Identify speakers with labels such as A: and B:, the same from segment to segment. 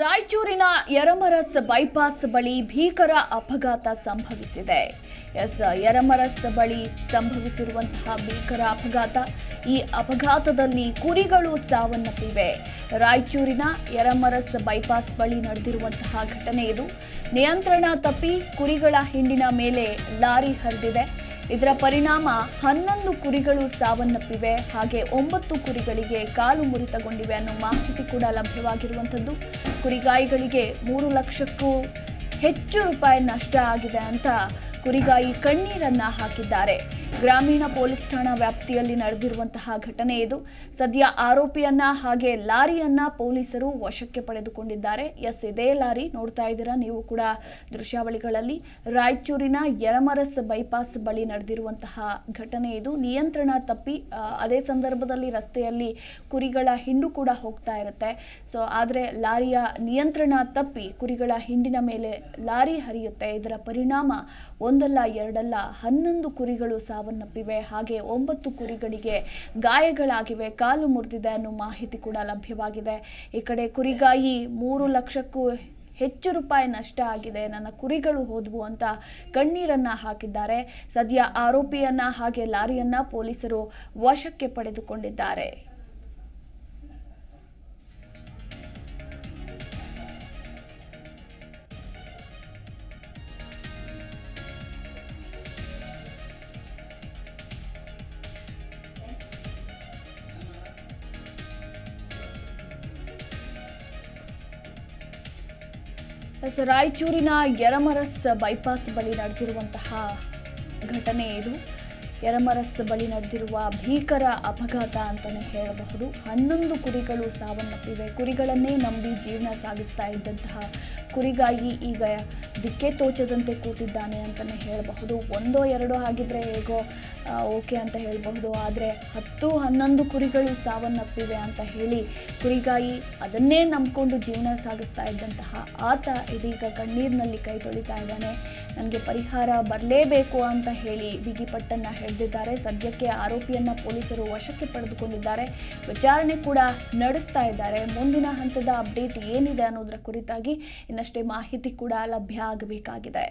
A: ರಾಯಚೂರಿನ ಯರಮರಸ್ ಬೈಪಾಸ್ ಬಳಿ ಭೀಕರ ಅಪಘಾತ ಸಂಭವಿಸಿದೆ. ಎಸ್, ಯರಮರಸ್ ಬಳಿ ಸಂಭವಿಸಿರುವಂತಹ ಭೀಕರ ಅಪಘಾತ. ಈ ಅಪಘಾತದಲ್ಲಿ ಕುರಿಗಳು ಸಾವನ್ನಪ್ಪಿವೆ. ರಾಯಚೂರಿನ ಯರಮರಸ್ ಬೈಪಾಸ್ ಬಳಿ ನಡೆದಿರುವಂತಹ ಘಟನೆ ಇದು. ನಿಯಂತ್ರಣ ತಪ್ಪಿ ಕುರಿಗಳ ಹಿಂಡಿನ ಮೇಲೆ ಲಾರಿ ಹರಿದಿದೆ. ಇದರ ಪರಿಣಾಮ ಹನ್ನೊಂದು ಕುರಿಗಳು ಸಾವನ್ನಪ್ಪಿವೆ. ಹಾಗೆ ಒಂಬತ್ತು ಕುರಿಗಳಿಗೆ ಕಾಲು ಮುರಿತಗೊಂಡಿವೆ ಅನ್ನೋ ಮಾಹಿತಿ ಕೂಡ ಲಭ್ಯವಾಗಿರುವಂಥದ್ದು. ಕುರಿಗಾಯಿಗಳಿಗೆ ಮೂರು ಲಕ್ಷಕ್ಕೂ ಹೆಚ್ಚು ರೂಪಾಯಿ ನಷ್ಟ ಆಗಿದೆ ಅಂತ ಕುರಿಗಾಯಿ ಕಣ್ಣೀರನ್ನ ಹಾಕಿದ್ದಾರೆ. ಗ್ರಾಮೀಣ ಪೊಲೀಸ್ ಠಾಣಾ ವ್ಯಾಪ್ತಿಯಲ್ಲಿ ನಡೆದಿರುವಂತಹ ಘಟನೆ ಇದು. ಸದ್ಯ ಆರೋಪಿಯನ್ನ ಹಾಗೆ ಲಾರಿಯನ್ನ ಪೊಲೀಸರು ವಶಕ್ಕೆ ಪಡೆದುಕೊಂಡಿದ್ದಾರೆ. ಎಸ್, ಇದೇ ಲಾರಿ ನೋಡ್ತಾ ಇದ್ದೀರಾ ನೀವು ಕೂಡ ದೃಶ್ಯಾವಳಿಗಳಲ್ಲಿ. ರಾಯಚೂರಿನ ಯರಮರಸ್ ಬೈಪಾಸ್ ಬಳಿ ನಡೆದಿರುವಂತಹ ಘಟನೆ ಇದು. ನಿಯಂತ್ರಣ ತಪ್ಪಿ ಅದೇ ಸಂದರ್ಭದಲ್ಲಿ ರಸ್ತೆಯಲ್ಲಿ ಕುರಿಗಳ ಹಿಂಡು ಕೂಡ ಹೋಗ್ತಾ ಇರುತ್ತೆ. ಸೊ, ಆದರೆ ಲಾರಿಯ ನಿಯಂತ್ರಣ ತಪ್ಪಿ ಕುರಿಗಳ ಹಿಂಡಿನ ಮೇಲೆ ಲಾರಿ ಹರಿಯುತ್ತೆ. ಇದರ ಪರಿಣಾಮ ಒಂದಲ್ಲ, ಎರಡಲ್ಲ, ಹನ್ನೊಂದು ಕುರಿಗಳು ಸಾವನ್ನಪ್ಪಿವೆ ಹಾಗೆ ಒಂಬತ್ತು ಕುರಿಗಳಿಗೆ ಗಾಯಗಳಾಗಿವೆ. ಕಾಲು ಮುರಿದಿದೆ ಅನ್ನೋ ಮಾಹಿತಿ ಕೂಡ ಲಭ್ಯವಾಗಿದೆ. ಈ ಕಡೆ ಕುರಿಗಾಯಿ ಮೂರು ಲಕ್ಷಕ್ಕೂ ಹೆಚ್ಚು ರೂಪಾಯಿ ನಷ್ಟ ಆಗಿದೆ. ನನ್ನ ಕುರಿಗಳು ಹೋದ್ವು ಅಂತ ಕಣ್ಣೀರನ್ನ ಹಾಕಿದ್ದಾರೆ. ಸದ್ಯ ಆರೋಪಿಯನ್ನ ಹಾಗೆ ಲಾರಿಯನ್ನ ಪೊಲೀಸರು ವಶಕ್ಕೆ ಪಡೆದುಕೊಂಡಿದ್ದಾರೆ. ರಾಯಚೂರಿನ ಯರಮರಸ್ ಬೈಪಾಸ್ ಬಳಿ ನಡೆದಿರುವಂತಹ ಘಟನೆ ಇದು. ಯರಮರಸ್ ಬಳಿ ನಡೆದಿರುವ ಭೀಕರ ಅಪಘಾತ ಅಂತಲೇ ಹೇಳಬಹುದು. ಹನ್ನೊಂದು ಕುರಿಗಳು ಸಾವನ್ನಪ್ಪಿವೆ. ಕುರಿಗಳನ್ನೇ ನಂಬಿ ಜೀವನ ಸಾಗಿಸ್ತಾ ಇದ್ದಂತಹ ಕುರಿಗಾಯಿ ಈಗ ದಿಕ್ಕೆ ತೋಚದಂತೆ ಕೂತಿದ್ದಾನೆ ಅಂತಲೇ ಹೇಳಬಹುದು. ಒಂದೋ ಎರಡೋ ಆಗಿದ್ದರೆ ಹೇಗೋ ಓಕೆ ಅಂತ ಹೇಳಬಹುದು. ಆದರೆ ಹತ್ತು, ಹನ್ನೊಂದು ಕುರಿಗಳು ಸಾವನ್ನಪ್ಪಿವೆ ಅಂತ ಹೇಳಿ ಕುರಿಗಾಯಿ ಅದನ್ನೇ ನಂಬಿಕೊಂಡು ಜೀವನ ಸಾಗಿಸ್ತಾ ಇದ್ದಂತಹ ಆತ ಇದೀಗ ಕಣ್ಣೀರಿನಲ್ಲಿ ಕೈ ತೊಳಿತಾ ಇದ್ದಾನೆ. ನನಗೆ ಪರಿಹಾರ ಬರಲೇಬೇಕು ಅಂತ ಹೇಳಿ ಬಿಗಿಪಟ್ಟನ್ನು ಹಿಡಿದಿದ್ದಾರೆ ಸದ್ಯಕ್ಕೆ ಆರೋಪಿಯನ್ನು ಪೊಲೀಸರು ವಶಕ್ಕೆ ಪಡೆದುಕೊಂಡಿದ್ದಾರೆ ವಿಚಾರಣೆ ಕೂಡ ನಡೆಸ್ತಾ ಇದ್ದಾರೆ ಮುಂದಿನ ಹಂತದ ಅಪ್ಡೇಟ್ ಏನಿದೆ ಅನ್ನೋದರ ಕುರಿತಾಗಿ ಇನ್ನಷ್ಟೇ ಮಾಹಿತಿ ಕೂಡ ಲಭ್ಯ ಆಗಬೇಕಾಗಿದೆ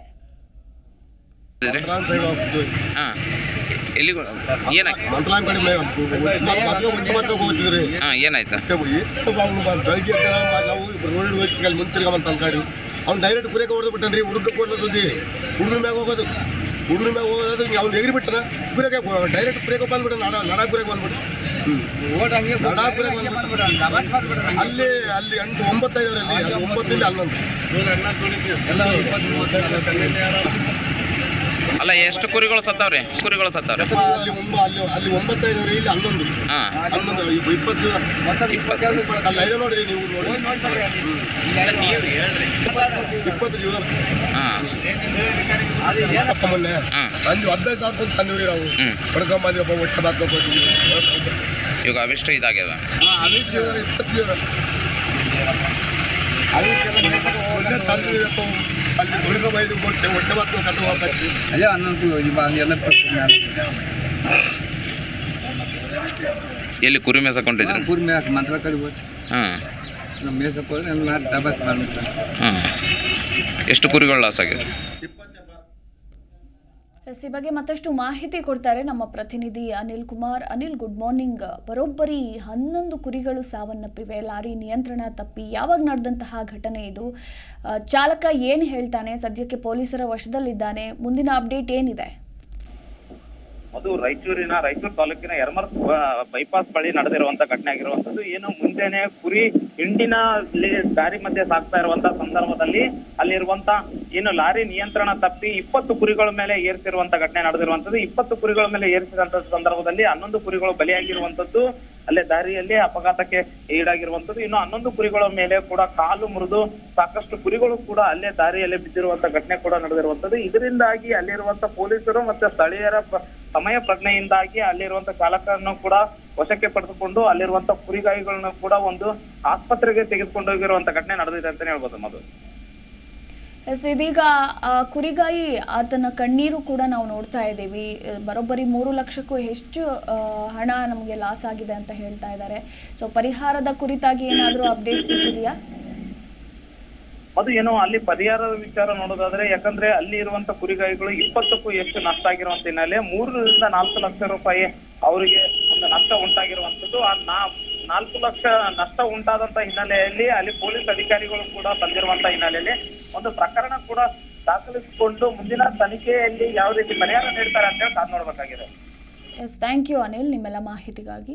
B: ಏನಾಯ್ತು
C: ಅವ್ನು ಡೈರೆಕ್ಟ್ ಕುರಿಯಕ್ಕೆ ಹೊಡೆದು ಬಿಟ್ಟನ್ರಿ ಹುಡುಗ ಕೊಡ್ಲ ಸುದ್ದಿ. ಹುಡುಗ್ರ ಮ್ಯಾಗ ಹೋಗೋದು. ಹುಡುಗ್ರ ಮ್ಯಾಗ ಹೋಗೋದು ಅವ್ನು ಎಗ್ರಿ ಬಿಟ್ಟನ. ಕುರಿಯಕ್ಕೆ ಡೈರೆಕ್ಟ್ ಕುರಿಯಕ್ಕೆ ಬಂದ್ಬಿಟ್ಟು ನಡ ನಡ ಕುರಿಯಕ್ಕೆ ಬಂದ್ಬಿಟ್ಟು. ನಡ ಕುರಿಯಕ್ಕೆ ಬಂದ್ಬಿಟ್ಟು. ಅಲ್ಲಿ ಅಲ್ಲಿ ಎಂಟು ಒಂಬತ್ತೈದರಲ್ಲಿ ಅಲ್ಲಿ ಒಂಬತ್ತಲ್ಲಿ ಹನ್ನೊಂದು.
B: ಅಲ್ಲ ಎಷ್ಟು ಕುರಿಗಳು ಸತ್ತಾವ್ರಿ? ಕುರಿಗಳು ಸತ್ತಾವ್ರಿ?
C: ಅಲ್ಲಿ ಒಂಬ ಅಲ್ಲಿ ಅಲ್ಲಿ ಒಂಬತ್ತೈದರಲ್ಲಿ ಇಲ್ಲಿ ಹನ್ನೊಂದು
B: ಹಾಂ.
C: ಹನ್ನೊಂದು ಇಪ್ಪ- ಇಪ್ಪತ್ತು ಜನ. ಇಪ್ಪತ್ತು. ಅಲ್ಲಿ ಐದು ನೋಡ್ರಿ ನೀವು ನೋಡಿ. ಇಪ್ಪತ್ತು ಜೀವನ
B: ಹಾಂ.
C: ಅಪ್ಪ ಮೊನ್ನೆ
B: ಹಾಂ.
C: ಅಂದು ಹದಿನೈದು ಸಾವಿರ ತಂದು ತಂದಿವ್ರಿ ನಾವು
B: ಹ್ಮ್.
C: ಒಬ್ಬ ಒಟ್ಟು ಬಾತ್
B: ಇವಾಗ ಅವಿಷ್ಟು ಇದಾಗ್ಯದ?
C: ಇಪ್ಪತ್ತು ಜೀವನ ಮೊನ್ನೆ ತಂದಿವಪ್ಪ ಅಲ್ಲಿ ಹೊಡ್ಕೊಂಬೈದು ಹೊಟ್ಟೆ ಹೊಟ್ಟೆ ಬಾತ್ ಕಟ್ಟು ಹೋಗ್ಬೇಕು
D: ಅಲ್ಲೇ ಅನ್ನೋದು ಇವಾಗ ಎಲ್ಲ
B: ಎಲ್ಲಿ ಕುರಿ ಮೇಸಕೊಂಡಿದ್ರಿ
D: ಕುರಿ ಮೇಸ ಮಂತ್ರ ಕಡೆ ಹೋಗಿ.
B: ಹಾಂ.
D: ನಮ್ಮ ಮೇಸಕ್ಕೆ ಹೋದ್ರೆ ಎಲ್ಲ ದಬಾಸ್ ಮಾಡ್ಬೇಕು
B: ಹಾಂ. ಎಷ್ಟು ಕುರಿಗಳು ಲಾಸ್ ಆಗಿದೆ
A: ಎಸ್ ಬಗ್ಗೆ ಮತ್ತಷ್ಟು ಮಾಹಿತಿ ಕೊಡ್ತಾರೆ ನಮ್ಮ ಪ್ರತಿನಿಧಿ ಅನಿಲ್ ಕುಮಾರ್. ಅನಿಲ್ ಗುಡ್ ಮಾರ್ನಿಂಗ್ ಬರೋಬ್ಬರಿ ಹನ್ನೊಂದು ಕುರಿಗಳು ಸಾವನ್ನಪ್ಪಿವೆ. ಲಾರಿ ನಿಯಂತ್ರಣ ತಪ್ಪಿ ಯಾವಾಗ ನಡೆದಂತಹ ಘಟನೆ ಇದು? ಚಾಲಕ ಏನು ಹೇಳ್ತಾನೆ? ಸದ್ಯಕ್ಕೆ ಪೊಲೀಸರ ವಶದಲ್ಲಿದ್ದಾನೆ. ಮುಂದಿನ ಅಪ್ಡೇಟ್ ಏನಿದೆ?
E: ಅದು ರಾಯಚೂರಿನ ರಾಯಚೂರು ತಾಲೂಕಿನ ಯರಮರ್ ಬೈಪಾಸ್ ಬಳಿ ನಡೆದಿರುವಂತ ಘಟನೆ ಆಗಿರುವಂತದ್ದು ಏನು ಮುಂಜಾನೆ ಕುರಿ ಹಿಂಡಿನ ದಾರಿ ಮಧ್ಯೆ ಸಾಗ್ತಾ ಇರುವಂತ ಸಂದರ್ಭದಲ್ಲಿ ಅಲ್ಲಿರುವಂತ ಏನು ಲಾರಿ ನಿಯಂತ್ರಣ ತಪ್ಪಿ ಇಪ್ಪತ್ತು ಕುರಿಗಳ ಮೇಲೆ ಏರಿಸಿರುವಂತ ಘಟನೆ ನಡೆದಿರುವಂತದ್ದು ಇಪ್ಪತ್ತು ಕುರಿಗಳ ಮೇಲೆ ಏರಿಸಿದಂತ ಸಂದರ್ಭದಲ್ಲಿ ಹನ್ನೊಂದು ಕುರಿಗಳು ಬಲಿಯಾಗಿರುವಂತದ್ದು ಅಲ್ಲೇ ದಾರಿಯಲ್ಲಿ ಅಪಘಾತಕ್ಕೆ ಈಡಾಗಿರುವಂತದ್ದು ಇನ್ನು ಹನ್ನೊಂದು ಕುರಿಗಳ ಮೇಲೆ ಕೂಡ ಕಾಲು ಮುರಿದು ಸಾಕಷ್ಟು ಕುರಿಗಳು ಕೂಡ ಅಲ್ಲೇ ದಾರಿಯಲ್ಲಿ ಬಿದ್ದಿರುವಂತ ಘಟನೆ ಕೂಡ ನಡೆದಿರುವಂತದ್ದು ಇದರಿಂದಾಗಿ ಅಲ್ಲಿರುವಂತ ಪೊಲೀಸರು ಮತ್ತೆ ಸ್ಥಳೀಯರ ಸಮಯ ಪ್ರಜ್ಞೆಯಿಂದಾಗಿ ಅಲ್ಲಿರುವಂತ ಚಾಲಕನನ್ನು ಕೂಡ ವಶಕ್ಕೆ ಪಡೆದುಕೊಂಡು ಅಲ್ಲಿರುವಂತ ಕುರಿಗಾಯಿಗಳನ್ನು ಕೂಡ ಒಂದು ಆಸ್ಪತ್ರೆಗೆ ತೆಗೆದುಕೊಂಡು ಹೋಗಿರುವಂತ ಘಟನೆ ನಡೆದಿದೆ ಅಂತಾನೆ ಹೇಳ್ಬೋದು ಮಧು.
A: ಎಸ್, ಇದೀಗ ಕುರಿಗಾಯಿ ಆತನ ಕಣ್ಣೀರು ಕೂಡ ನಾವು ನೋಡ್ತಾ ಇದ್ದೀವಿ. ಬರೋಬ್ಬರಿ ಮೂರು ಲಕ್ಷಕ್ಕೂ ಹೆಚ್ಚು ಹಣ ನಮಗೆ ಲಾಸ್ ಆಗಿದೆ ಅಂತ ಹೇಳ್ತಾ ಇದ್ದಾರೆ. ಸೊ, ಪರಿಹಾರದ ಕುರಿತಾಗಿ ಏನಾದರೂ ಅಪ್ಡೇಟ್ ಸಿಕ್ಕಿದೆಯಾ?
E: ಅದು ಏನೋ ಅಲ್ಲಿ ಪರಿಹಾರದ ವಿಚಾರ ನೋಡೋದಾದ್ರೆ, ಯಾಕಂದ್ರೆ ಅಲ್ಲಿ ಇರುವಂತ ಕುರಿಗಾಯಿಗಳು ಇಪ್ಪತ್ತಕ್ಕೂ ಹೆಚ್ಚು ನಷ್ಟ ಆಗಿರುವಂತ ಹಿನ್ನೆಲೆ ಮೂರರಿಂದ ನಾಲ್ಕು ಲಕ್ಷ ರೂಪಾಯಿ ಅವರಿಗೆ ಒಂದು ನಷ್ಟ ಉಂಟಾಗಿರುವಂತದ್ದು ಆ ನಾ- ನಾಲ್ಕು ಲಕ್ಷ ನಷ್ಟ ಉಂಟಾದಂತ ಹಿನ್ನೆಲೆಯಲ್ಲಿ ಅಲ್ಲಿ ಪೊಲೀಸ್ ಅಧಿಕಾರಿಗಳು ಕೂಡ ಬಂದಿರುವಂತ ಹಿನ್ನೆಲೆಯಲ್ಲಿ ಒಂದು ಪ್ರಕರಣ ಕೂಡ ದಾಖಲಿಸಿಕೊಂಡು ಮುಂದಿನ ತನಿಖೆಯಲ್ಲಿ ಯಾವ ರೀತಿ ಪರಿಹಾರ ನೀಡ್ತಾರೆ ಅಂತ ಹೇಳಿ ನೋಡ್ಬೇಕಾಗಿದೆ.
A: ಎಸ್ ಥ್ಯಾಂಕ್ ಯು ಅನಿಲ್, ನಿಮ್ಮೆಲ್ಲ ಮಾಹಿತಿಗಾಗಿ.